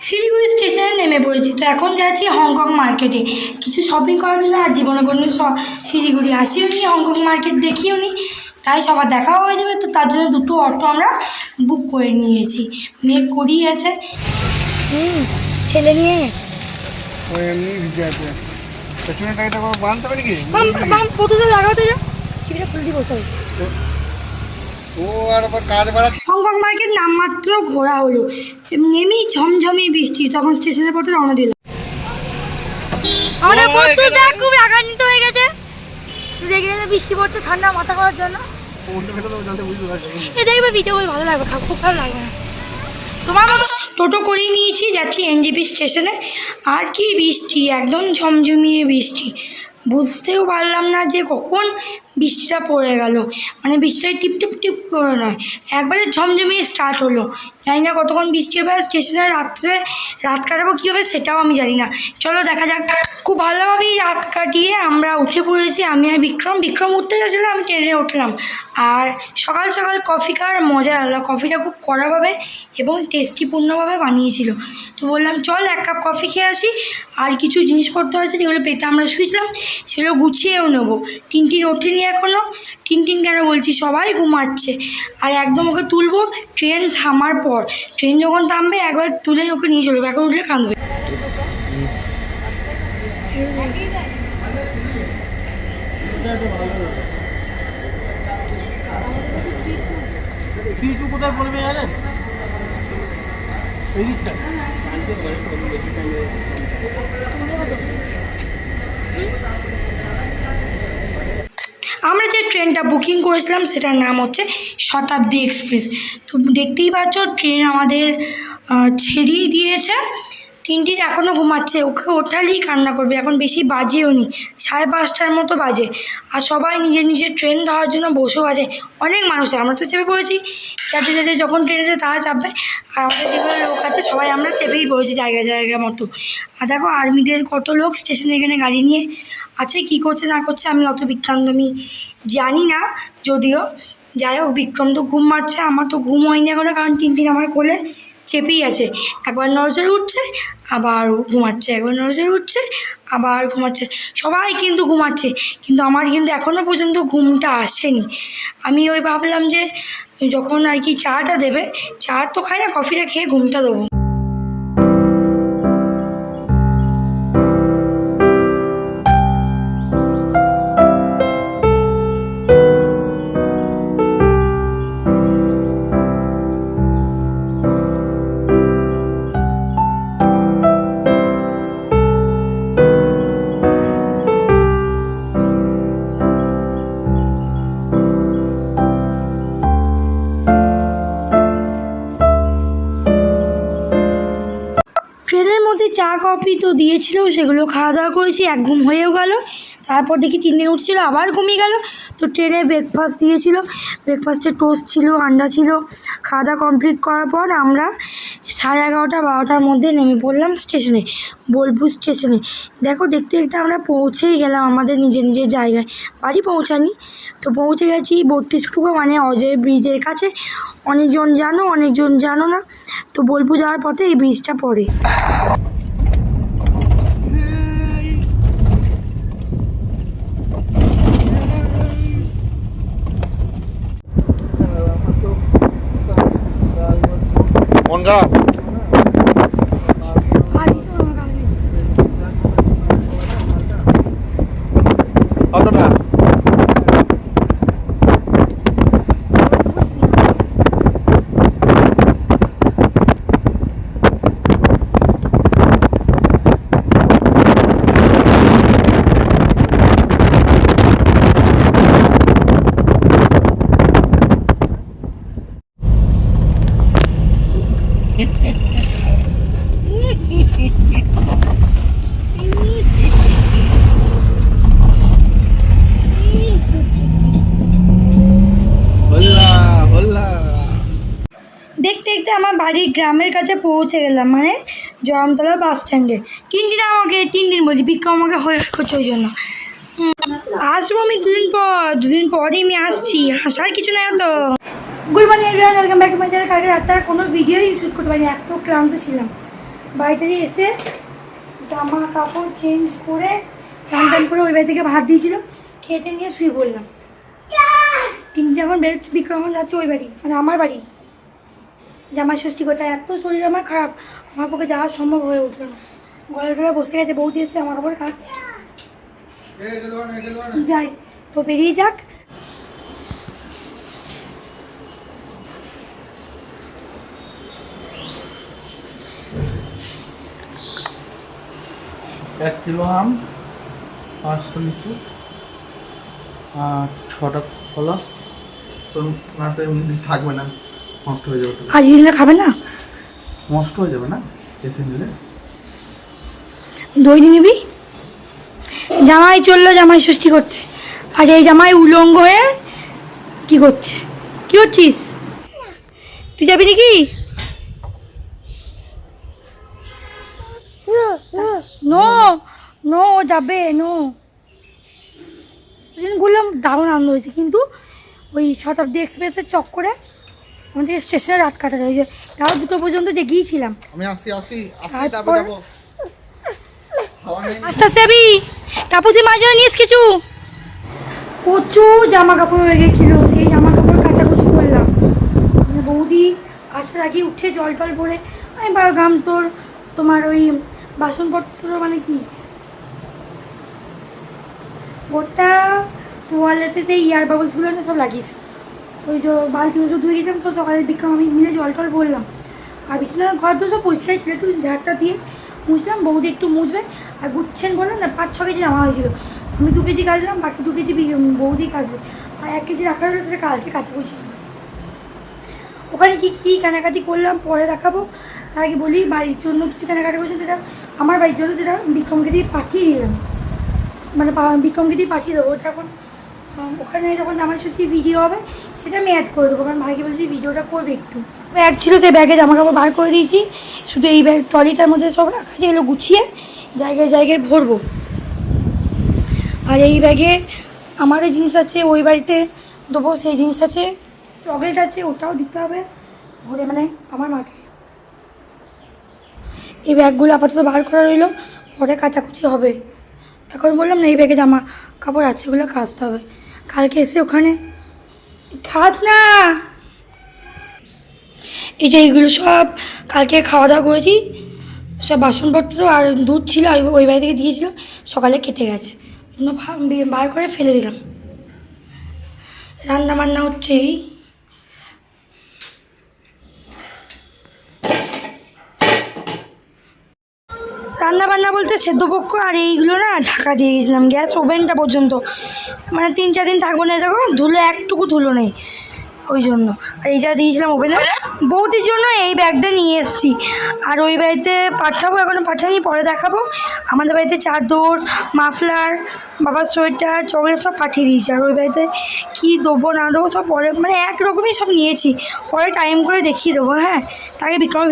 শিলিগুড়ি স্টেশনে নেমে পড়েছি। তো এখন যাচ্ছি হংকং মার্কেটে। কিছু শপিং করার জন্য আর জীবনে কোনো স- শিলিগুড়ি আসিও নি হংকং মার্কেট দেখিও নি। তাই সবার দেখাও হয়ে যাবে। তো তার জন্য দুটো অটো আমরা বুক করে নিয়েছি। মেঘ করিয়ে আছে। হুম ছেলে নিয়ে। ওই এমনি ভিজে আছে। পেছনের টাকাটা কোনো বাঁধতে পারি কি? বাম বাম ফটোতে লাগাতে যা। চিবিটা খুলে দিয়ে বসে ও আর আবার কাজ বাড়াচ্ছে। হংকং মার্কেট নামমাত্র ঘোরা হলো। নেমেই ঝমঝমে বৃষ্টি তখন স্টেশনের পথে রওনা দিলাম। আমাদের দেখ খুব আগান্বিত হয়ে গেছে। তুই দেখে গেলে বৃষ্টি পড়ছে ঠান্ডা মাথা খাওয়ার জন্য। এ দেখবে ভিডিও বলে ভালো লাগবে খুব ভালো লাগবে। না তোমার মতো টোটো করেই নিয়েছি যাচ্ছি এনজিপি স্টেশনে আর কি বৃষ্টি একদম ঝমঝমিয়ে বৃষ্টি। বুঝতেও পারলাম না যে কখন বৃষ্টিটা পড়ে গেল। মানে বৃষ্টিটা টিপ টিপ টিপ করে নয়। একবারে ঝমঝমিয়ে স্টার্ট হলো। জানি না কতক্ষণ বৃষ্টি হবে, আর স্টেশনে রাত্রে রাত কাটাবো, কী হবে সেটাও আমি জানি না। চলো দেখা যাক। খুব ভালোভাবেই রাত কাটিয়ে আমরা উঠে পড়েছি, আমি আর বিক্রম। বিক্রম উঠতে গেছিল আমি ট্রেনে উঠলাম। আর সকাল সকাল কফি খাওয়ার মজা আলাদা। কফিটা খুব কড়াভাবে এবং টেস্টিপূর্ণভাবে বানিয়েছিল। তো বললাম, চল এক কাপ কফি খেয়ে আসি। আর কিছু জিনিসপত্র আছে যেগুলো পেতে আমরা শুয়েছিলাম, সেগুলো গুছিয়েও নেব। টিনটিন ওঠেনি এখনও টিনটিন কেন বলছি? সবাই ঘুমাচ্ছে। আর একদম ওকে তুলবো, ট্রেন থামার পর। ট্রেন যখন থামবে, একবার তুলে ওকে নিয়ে চলবে এখন উঠলে কাঁদবে। কোথায় পড়বে জানেন? এই আমরা যে ট্রেনটা বুকিং করেছিলাম সেটার নাম হচ্ছে শতাব্দী এক্সপ্রেস। তো দেখতেই পাচ্ছ, ট্রেন আমাদের ছেড়েই দিয়েছে। তিনটির এখনও ঘুমাচ্ছে, ওকে ওঠালেই কান্না করবে। এখন বেশি বাজেও নি, সাড়ে পাঁচটার মতো বাজে। আর সবাই নিজের নিজের ট্রেন ধরার জন্য বসেও আছে। অনেক মানুষ আমরা তো চেপে পড়েছি। যাতে যাতে যখন ট্রেন আছে তারা চাপবে। আর আমাদের যেগুলো লোক আছে, সবাই আমরা চেপেই পড়েছি জায়গা জায়গা মতো। আর দেখো, আর্মিদের কত লোক স্টেশনে এখানে গাড়ি নিয়ে আছে, কি করছে, না করছে, আমি অত বিক্রান্ত, আমি জানি না। যদিও, যাই হোক, বিক্রম তো ঘুম মারছে, আমার তো ঘুম হয়নি এখনও, কারণ টিনটিন আমার কোলে চেপেই আছে। একবার নজরে উঠছে, আবার ঘুমাচ্ছে। একবার নজরে উঠছে, আবার ঘুমাচ্ছে। সবাই কিন্তু ঘুমাচ্ছে, কিন্তু আমার কিন্তু এখনও পর্যন্ত ঘুমটা আসেনি। আমি ওই ভাবলাম যে, যখন আর কি চাটা দেবে, চা তো খাই না, কফিটা খেয়ে ঘুমটা দেবো। চা, কফি তো দিয়েছিল, সেগুলো খাওয়া দাওয়া করেছি, এক ঘুম হয়েও গেল। তারপর দেখি তিন দিন উঠছিল, আবার ঘুমিয়ে গেল। তো ট্রেনে ব্রেকফাস্ট দিয়েছিল ব্রেকফাস্টে টোস্ট ছিল, আন্ডা ছিল। খাওয়া দাওয়া কমপ্লিট করার পর আমরা সাড়ে এগারোটা, বারোটার মধ্যে নেমে পড়লাম স্টেশনে, বোলপুর স্টেশনে। দেখো, দেখতে দেখতে আমরা পৌঁছেই গেলাম আমাদের নিজের নিজের জায়গায়। বাড়ি পৌঁছানি তো পৌঁছে গেছি বত্রিশ ফুকো মানে অজয় ব্রিজের কাছে। অনেকজন জানো অনেকজন জানো না, তো বোলপুর যাওয়ার পথে এই ব্রিজটা পড়ে। মন খারাপ কতটা হল্লা হল্লা দেখতে দেখতে আমার বাড়ির গ্রামের কাছে পৌঁছে গেলাম মানে জয়মতলা বাস স্ট্যান্ডে তিন দিন আমাকে তিন দিন বলছি বিক্রম আমাকে হয়ে করছে ওই জন্য। আসব আমি দুদিন পর দুদিন পরেই আমি আসছি হাসার কিছু না তো good morning everyone welcome back to my channel কালকে রাত্রে কোনো ভিডিওই শ্যুট করতে পারিনি এত ক্লান্ত ছিলাম। বাড়িতে এসে জামা কাপড় চেঞ্জ করে চান টান করে ওই বাড়ি থেকে ভাত দিয়েছিল খেতে নিয়ে শুয়ে পড়লাম। তিনটে এখন বেরোচ্ছে বিক্রম যাচ্ছে ওই বাড়ি মানে আমার বাড়ি। জামা ষষ্ঠী কথা এত শরীর আমার খারাপ, আমার পক্ষে যাওয়া সম্ভব হয়ে উঠল না। গলা টলা বসে গেছে বৌদি দিয়েছে, আমার ওপর কাটছে যাই, তো বেরিয়ে যাক। এক কিলো আম, পাঁচশো লিচু, আর ছটা কলা। তোর না, তো এমনি থাকবে না। নষ্ট হয়ে যাবে তো আজ দিলে খাবে না? নষ্ট হয়ে যাবে না? এসে নিলে? দই নিয়ে নিবি? জামাই চলল জামাই ষষ্ঠী করতে। আর এই জামাই উলঙ্গ হয়ে কি করছে? কি করছিস? তুই যাবি নাকি? নো নো যাবে নো। ওই জন্য বললাম দারুণ আনন্দ হয়েছে। কিন্তু ওই শতাব্দী এক্সপ্রেসের চক্করে আমাদের স্টেশনে রাত কাটাতে হয়েছে। তাও দুটো পর্যন্ত যে গিয়েছিলাম। আমি আসি আসি আসি তারপর- যাব। আস্তে আস্তে যাবি? তাপসি মাঝে নিস কিছু? প্রচুর জামা কাপড় হয়ে গেছিল সেই জামা কাপড় কাচাকুচি করলাম। বৌদি আসার আগে উঠে জল টল পরে আমি গাম তোর তোমার ওই বাসনপত্র মানে কি? গোটা তোয়ালেতে সেই ইয়ার বাবলসগুলো না সব লাগিয়েছে ওই যে বালতি ওষুধ ধুয়ে গেছিলাম, সব সকালে বিক্রম, আমি মিলে জল টল বললাম আর বিছানার ঘর তো সব পরিষ্কার ছিল, একটু ঝাড়টা দিয়ে মুছলাম, বৌদি একটু মুছবে, আর গুচ্ছেন বললাম না, পাঁচ ছ কেজি জামা হয়েছিল। আমি দু কেজি কাচলাম, বাকি দু কেজি বৌদি কাচবে। আর এক কেজি রাখা হলো সেটা কালকে কাচাকুচি হবে ওখানে কি, কী কেনাকাটি করলাম, পরে দেখাবো। তার আগে বলি, বাড়ির জন্য কিছু কেনাকাটি করছি যেটা আমার বাড়ির জন্য যেটা বিক্রমকে দিয়ে পাঠিয়ে দিলাম। মানে বিক্রমকে দিয়ে পাঠিয়ে দেবো, ওটা এখন ওখানে যখন আমার ষষ্ঠী ভিডিও হবে, সেটা আমি অ্যাড করে দেবো, কারণ ভাইকে বলছি ভিডিওটা করবে একটু। ব্যাগ ছিল, সেই ব্যাগে জামা কাপড় বার করে দিয়েছি, শুধু এই ব্যাগ ট্রলিটার মধ্যে সব রাখা এগুলো গুছিয়ে জায়গায় জায়গায় ভরবো। আর এই ব্যাগে আমারও জিনিস আছে, ওই বাড়িতে দেবো, সেই জিনিস আছে চকলেট আছে, ওটাও দিতে হবে, ভরে মানে আমার মাকে। এই ব্যাগগুলো আপাতত বার করা রইল, পরে কাচাকুচি হবে। এখন বললাম না, এই ব্যাগে জামা কাপড় আছে ওগুলো কাচতে হবে। কালকে এসে ওখানে খাস না। এই যে এইগুলো সব কালকে খাওয়া দাওয়া করেছি, সব বাসনপত্র আর দুধ ছিল, আর ওই বাড়ি থেকে দিয়েছিল, সকালে কেটে গেছে। বার করে ফেলে দিলাম। রান্না বান্না হচ্ছে এই। রান্না বান্না বলতে সেদ্ধপক্ষ আর এইগুলো না ঢাকা দিয়ে গেছিলাম, গ্যাস ওভেনটা পর্যন্ত। মানে তিন চার দিন থাকব না দেখো, ধুলো একটুকু ধুলো নেই, ওই জন্য। আর এইটা দিয়েছিলাম ওভেনে। বৌদির জন্য এই ব্যাগটা নিয়ে এসেছি। আর ওই বাড়িতে পাঠাবো এখনও পাঠাইনি, পরে দেখাবো। আমাদের বাড়িতে চাদর, মাফলার, বাবার সোয়েটার, চকলেট সব পাঠিয়ে দিয়েছি। আর ওই বাড়িতে কী দেবো, না দেবো সব পরে মানে একরকমই সব নিয়েছি। পরে টাইম করে দেখিয়ে দেবো হ্যাঁ। তাকে বিক্রমের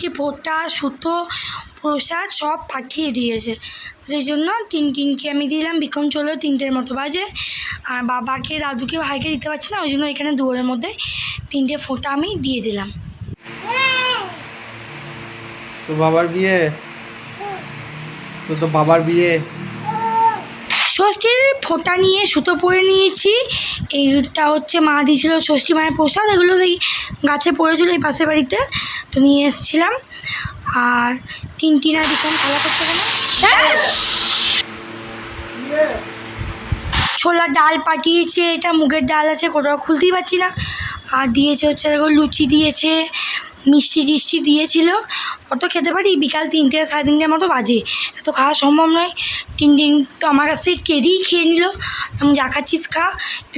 ভিডিওটা ফোঁটা সুতো প্রসাদ সব পাঠিয়ে দিয়েছে। সেই জন্য তিন তিনকে আমি দিলাম, বিক্রম চলো তিনটের মতো বাজে। আর বাবাকে, দাদুকে, ভাইকে দিতে পারছি না, ওই জন্য এখানে দুয়ারের মধ্যে তিনটে ফোটা আমি দিয়ে দিলাম। তো বাবার বিয়ে? তো বাবার বিয়ে। ষষ্ঠীর ফোঁটা নিয়ে সুতো পরে নিয়েছি। এইটা হচ্ছে মা দিয়েছিল ষষ্ঠী মায়ের প্রসাদ। এগুলো এই গাছে পড়েছিল এই পাশের বাড়িতে। তো নিয়ে এসেছিলাম। আর তিন তিন আর বিক্রম খেলা করছে কেন ছোলার ডাল পাঠিয়েছে। এটা মুগের ডাল আছে, কোথাও খুলতেই পারছি না। আর দিয়েছে হচ্ছে লুচি দিয়েছে। মিষ্টি টিষ্টি দিয়েছিল। অত খেতে পারি, বিকাল তিনটে সাড়ে তিনটের মতো বাজে। এত খাওয়া সম্ভব নয়। তিন দিন তো আমার কাছে কেঁদেই খেয়ে নিল। আমি যা খাচ্ছিস খা,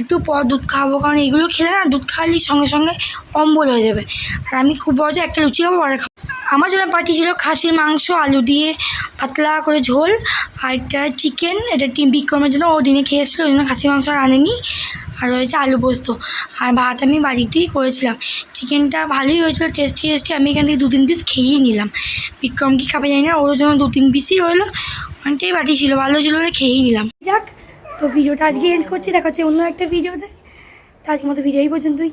একটু পর দুধ খাওয়াবো, কারণ এগুলো খেলে না, দুধ খাওয়ালে সঙ্গে সঙ্গে অম্বল হয়ে যাবে। আর আমি খুব বড় যে একটা লুচি খাব, পরে খাব। আমার জন্য পাঠিয়েছিল খাসির মাংস, আলু দিয়ে পাতলা করে ঝোল, আর একটা চিকেন এটা বিক্রমের জন্য। ও দিনে খেয়েছিল, ওই জন্য খাসির মাংস আর আনেনি। আর রয়েছে আলু পোস্ত। আর ভাত আমি বাড়িতেই করেছিলাম। চিকেনটা ভালোই হয়েছিল টেস্টি টেস্টি আমি এখান থেকে দু তিন পিস খেয়েই নিলাম। বিক্রম কি খাবে জানি না, ওর জন্য দু তিন পিসই রইল। অনেকটাই বাটি ছিল, ভালো ছিল বলে খেয়েই নিলাম। যাক, তো ভিডিওটা আজকে এন্ড করছি, দেখা হচ্ছে অন্য একটা ভিডিওতে তো। আজকের মতো ভিডিও পর্যন্তই।